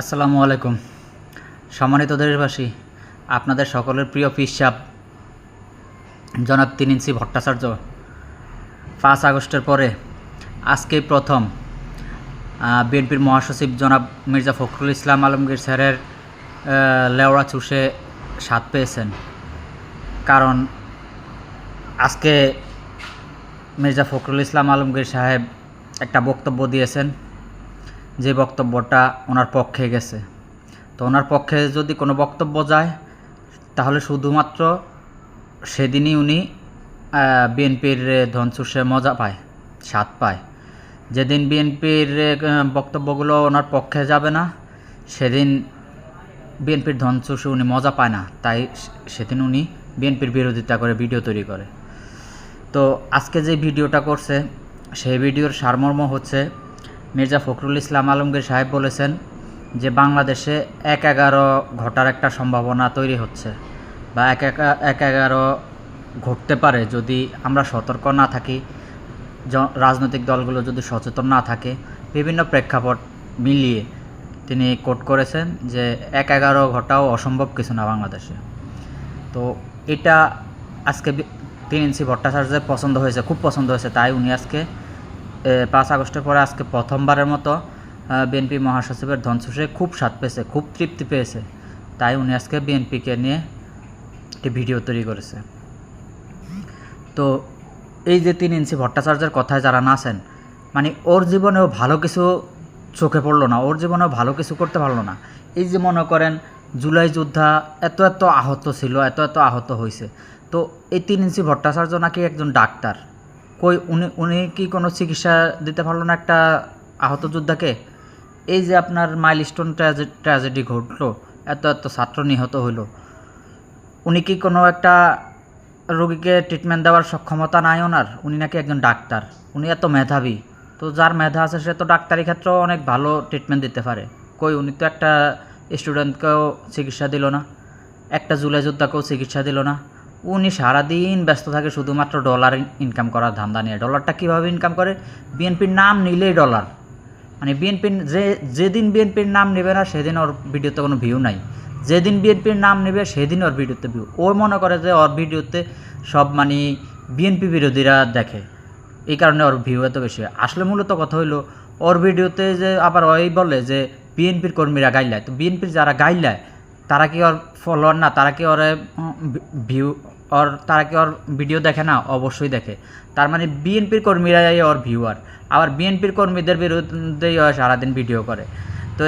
আসসালামু আলাইকুম। সম্মানিত দেশবাসী, আপনাদের সকলের প্রিয় পিসাব জনাব তিন ইঞ্চি ভট্টাচার্য, পাঁচ আগস্টের পরে আজকেই প্রথম বিএনপির মহাসচিব জনাব মির্জা ফখরুল ইসলাম আলমগীর স্যারের লেওড়া চুষে স্বাদ পেয়েছেন। কারণ আজকে মির্জা ফখরুল ইসলাম আলমগীর সাহেব একটা বক্তব্য দিয়েছেন যে বক্তব্যটা ওনার পক্ষে গেছে। তো ওনার পক্ষে যদি কোনো বক্তব্য যায়, তাহলে শুধুমাত্র সেদিনই উনি বিএনপির ধনচুষে মজা পায়, স্বাদ পায়। যেদিন বিএনপির বক্তব্যগুলো ওনার পক্ষে যাবে না, সেদিন বিএনপির ধনচুষে উনি মজা পায় না। তাই সেদিন উনি বিএনপির বিরোধিতা করে ভিডিও তৈরি করে। তো আজকে যে ভিডিওটা করছে, সেই ভিডিওর সারমর্ম হচ্ছে মির্জা ফখরুল ইসলাম আলমগীর সাহেব বলেছেন যে বাংলাদেশে এক এগারো ঘটার একটা সম্ভাবনা তৈরি হচ্ছে বা এক একা- এগারো ঘটতে পারে যদি আমরা সতর্ক না থাকি রাজনৈতিক দলগুলো যদি সচেতন না থাকে, বিভিন্ন প্রেক্ষাপট মিলিয়ে তিনি কোট করেছেন যে এক এগারো ঘটাও অসম্ভব কিছু না বাংলাদেশে। তো এটা আজকে তিন ইঞ্চি ভট্টাচার্যের পছন্দ হয়েছে, খুব পছন্দ হয়েছে, তাই উনি আজকে পাঁচ আগস্টের পরে আজকে প্রথমবারের মতো বিএনপি মহাসচিবের ধনসুষে খুব স্বাদ পেয়েছে, খুব তৃপ্তি পেয়েছে। তাই উনি আজকে বিএনপিকে নিয়ে একটি ভিডিও তৈরি করেছে। তো এই যে তিন ইঞ্চি ভট্টাচার্যের কথায় যারা নাচেন মানে ওর জীবনেও ভালো কিছু চোখে পড়ল না, ওর জীবনেও ভালো কিছু করতে পারল না। এই যে মনে করেন, জুলাই যোদ্ধা এত এত আহত ছিল, এত এত আহত হয়েছে তো এই তিন ইঞ্চি ভট্টাচার্য নাকি একজন ডাক্তার। কই উনি উনি কি কোনো চিকিৎসা দিতে পারল না একটা আহত যোদ্ধাকে? এই যে আপনার মাইলস্টোন ট্র্যাজেডি ঘটলো, এত এত ছাত্র নিহত হইল। উনি কি কোনো একটা রোগীকে ট্রিটমেন্ট দেওয়ার সক্ষমতা নাই ওনার? উনি নাকি একজন ডাক্তার। উনি এত মেধাবী। তো যার মেধা আছে, সে তো ডাক্তারি ক্ষেত্রেও অনেক ভালো ট্রিটমেন্ট দিতে পারে। কই উনি তো একটা স্টুডেন্টকেও চিকিৎসা দিল না। একটা জুলাই যোদ্ধাকেও চিকিৎসা দিল না। উনি সারাদিন ব্যস্ত থাকে শুধুমাত্র ডলার ইনকাম করার ধান্দা নিয়ে। ডলারটা কীভাবে ইনকাম করে? বিএনপির নাম নিলেই ডলার মানে বিএনপির যে, যেদিন বিএনপির নাম নেবে না, সেদিন ওর ভিডিওতে কোনো ভিউ নাই। যেদিন বিএনপির নাম নেবে, সেদিন ওর ভিডিওতে ভিউ ও মনে করে যে ওর ভিডিওতে সব মানে বিএনপি বিরোধীরা দেখে। এই কারণে ওর ভিউ এত বেশি। হয়। আসলে মূলত কথা হইল, ওর ভিডিওতে যে আবার ওই বলে যে বিএনপির কর্মীরা গাইলায় তো বিএনপির যারা গাইলায় তারা কি ওর ফলোয়ার না? তারা কি ওর ভিউ ওর তারা কি ওর ভিডিও দেখে না? অবশ্যই দেখে। তার মানে বিএনপির কর্মীরাই ওর ভিউয়ার আবার বিএনপির কর্মীদের বিরুদ্ধেই সারাদিন ভিডিও করে। তো